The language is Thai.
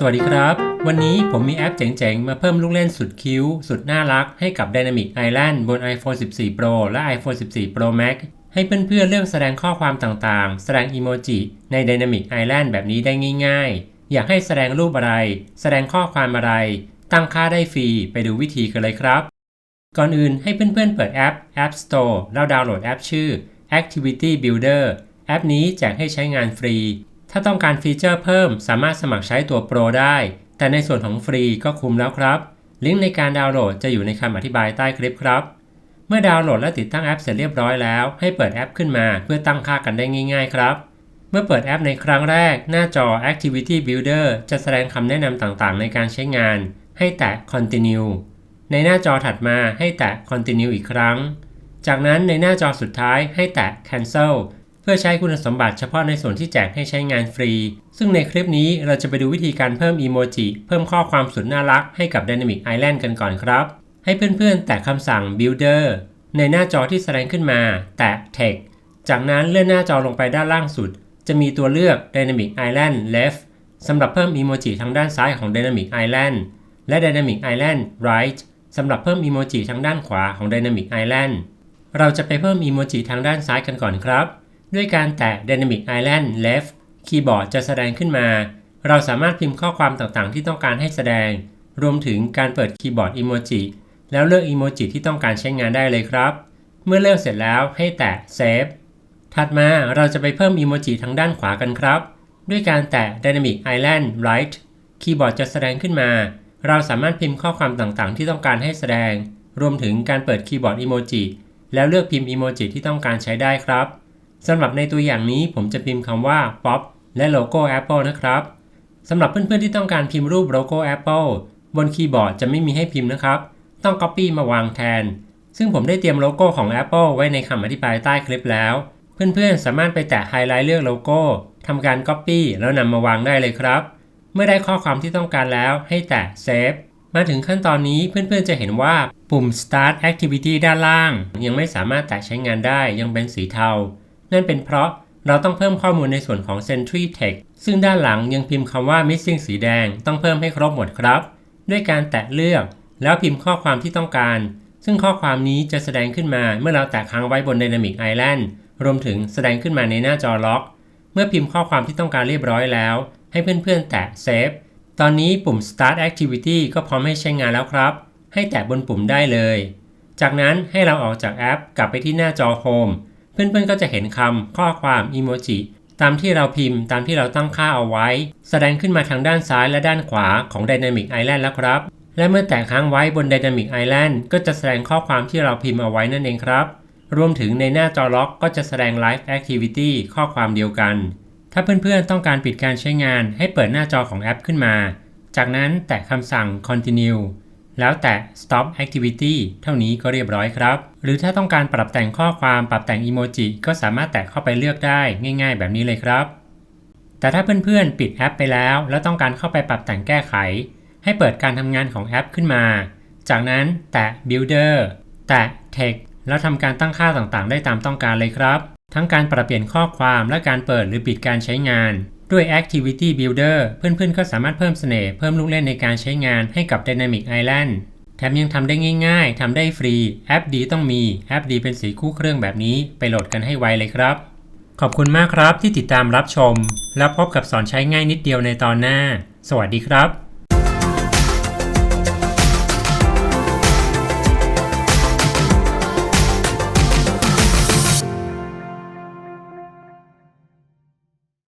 สวัสดีครับ วันนี้ผมมีแอปเจ๋งๆ มาเพิ่มลูกเล่นสุดคิ้ว สุดน่ารักให้กับ Dynamic Island บน iPhone 14 Pro และ iPhone 14 Pro Max ให้เพื่อนๆเลือกแสดงข้อความต่างๆ แสดงอีโมจิใน Dynamic Island แบบนี้ได้ง่ายๆ อยากให้แสดงรูปอะไร แสดงข้อความอะไร ตั้งค่าได้ฟรีไปดูวิธีกันเลยครับ ก่อนอื่นให้เพื่อนๆเปิดแอป App Store แล้วดาวน์โหลดแอปชื่อ Activity Builder แอปนี้แจกให้ใช้งานฟรี ถ้าต้องการฟีเจอร์เพิ่มสามารถสมัครใช้ตัวโปรได้ แต่ในส่วนของฟรีก็คุ้มแล้วครับ ลิงก์ในการดาวน์โหลดจะอยู่ในคำอธิบายใต้คลิปครับ เมื่อดาวน์โหลดและติดตั้งแอปเสร็จเรียบร้อยแล้ว ให้เปิดแอปขึ้นมาเพื่อตั้งค่ากันได้ง่าย ๆ ครับ เมื่อเปิดแอปในครั้งแรก หน้าจอ Activity Builder จะแสดงคำแนะนำต่างๆ ในการใช้งาน ให้แตะ Continue ในหน้าจอถัดมาให้แตะ Continue อีกครั้ง จากนั้นในหน้าจอสุดท้ายให้แตะ Cancel พื่อใช้คุณสมบัติเฉพาะในส่วนที่แจกให้ใช้งานฟรี ซึ่งในคลิปนี้เราจะไปดูวิธีการเพิ่มอีโมจิเพิ่มข้อความสุดน่ารักให้กับ Dynamic Island กันก่อนครับ ให้เพื่อนๆ แตะคำสั่ง Builder ในหน้าจอที่แสดงขึ้นมา แตะ Text จากนั้นเลื่อนหน้าจอลงไปด้านล่างสุด จะมีตัวเลือก Dynamic Island Left สำหรับเพิ่มอีโมจิทางด้านซ้ายของ Dynamic Island และ Dynamic Island Right สำหรับเพิ่มอีโมจิทางด้านขวาของ Dynamic Island เราจะไปเพิ่มอีโมจิทางด้านซ้ายกันก่อนครับ ด้วยการแตะ Dynamic Island Left คีย์บอร์ดจะแสดงขึ้นมา เราสามารถพิมพ์ข้อความต่างๆ ที่ต้องการให้แสดง รวมถึงการเปิดคีย์บอร์ดอีโมจิแล้วเลือกอีโมจิที่ต้องการใช้งานได้เลยครับ เมื่อเลือกเสร็จแล้วให้แตะ Save ถัดมาเราจะไปเพิ่มอีโมจิทางด้านขวากันครับ ด้วยการแตะ Dynamic Island Right คีย์บอร์ดจะแสดงขึ้นมา เราสามารถพิมพ์ข้อความต่างๆ ที่ต้องการให้แสดง รวมถึงการเปิดคีย์บอร์ดอีโมจิแล้วเลือกพิมพ์อีโมจิที่ต้องการใช้ได้ครับ สำหรับในตัวอย่างนี้ผมจะพิมพ์คำว่า pop และโลโก้ Apple นะครับสำหรับเพื่อนๆที่ต้องการพิมพ์รูปโลโก้ Apple บนคีย์บอร์ดจะไม่มีให้พิมพ์นะครับ ต้อง Copy มาวางแทน ซึ่งผมได้เตรียมโลโก้ของ Apple ไว้ในคำอธิบายใต้คลิปแล้ว เพื่อนๆ สามารถไปแตะไฮไลท์เลือกโลโก้ทำการ Copy แล้วนำมาวางได้เลยครับ เมื่อได้ข้อความที่ต้องการแล้วให้แตะ Save มาถึงขั้นตอนนี้เพื่อนๆจะเห็นว่าปุ่ม Start Activity ด้านล่าง ยังไม่สามารถแตะใช้งานได้ยังเป็นสีเทา นั่นเป็นเพราะเราต้องเพิ่มข้อมูลในส่วนของ Sentry Text ซึ่งด้านหลังยังพิมพ์คำว่า Missing สีแดงต้องเพิ่มให้ครบหมดครับ ด้วยการแตะเลือก แล้วพิมพ์ข้อความที่ต้องการ ซึ่งข้อความนี้จะแสดงขึ้นมาเมื่อเราแตะค้างไว้บน Dynamic Island รวมถึงแสดงขึ้นมาในหน้าจอล็อก เมื่อพิมพ์ข้อความที่ต้องการเรียบร้อยแล้ว ให้เพื่อนๆ แตะ Save ตอนนี้ปุ่ม Start Activity ก็พร้อมให้ใช้งานแล้วครับ ให้แตะบนปุ่มได้เลย จากนั้นให้เราออกจากแอปกลับไปที่หน้าจอ Home เพื่อนๆก็จะเห็นคำข้อความอีโมจิตามที่เราพิมพ์ตามที่เราตั้งค่าเอาไว้ แสดงขึ้นมาทางด้านซ้ายและด้านขวาของ Dynamic Island แล้วครับ และเมื่อแตะค้างไว้บน Dynamic Island ก็จะแสดงข้อความที่เราพิมพ์เอาไว้นั่นเองครับ รวมถึงในหน้าจอล็อกก็จะแสดง Live Activity ข้อความเดียวกัน ถ้าเพื่อนๆต้องการปิดการใช้งานให้เปิดหน้าจอของแอปขึ้นมา จากนั้นแตะคำสั่ง Continue แล้วแตะ Stop Activity เท่านี้ก็เรียบร้อยครับ หรือถ้าต้องการปรับแต่งข้อความปรับแต่งอีโมจิก็สามารถแตะเข้าไปเลือกได้ง่าย ๆ แบบนี้เลยครับ แต่ถ้าเพื่อนๆ ปิดแอปไปแล้ว แล้วต้องการเข้าไปปรับแต่งแก้ไข ให้เปิดการทำงานของแอปขึ้นมา จากนั้นแตะ Builder แตะ Text แล้วทำการตั้งค่าต่างๆ ได้ตามต้องการเลยครับ ทั้งการปรับเปลี่ยนข้อความและการเปิดหรือปิดการใช้งาน ด้วย Activity Builder เพื่อนๆ ก็สามารถเพิ่มเสน่ห์เพิ่มลูกเล่นในการใช้งานให้กับ Dynamic Island แถมยังทำได้ง่ายๆ ทำได้ฟรี แอปดีต้องมี แอปดีเป็นสีคู่เครื่องแบบนี้ ไปโหลดกันให้ไวเลยครับ ขอบคุณมากครับที่ติดตามรับชม แล้วพบกับสอนใช้ง่ายนิดเดียวในตอนหน้า สวัสดีครับ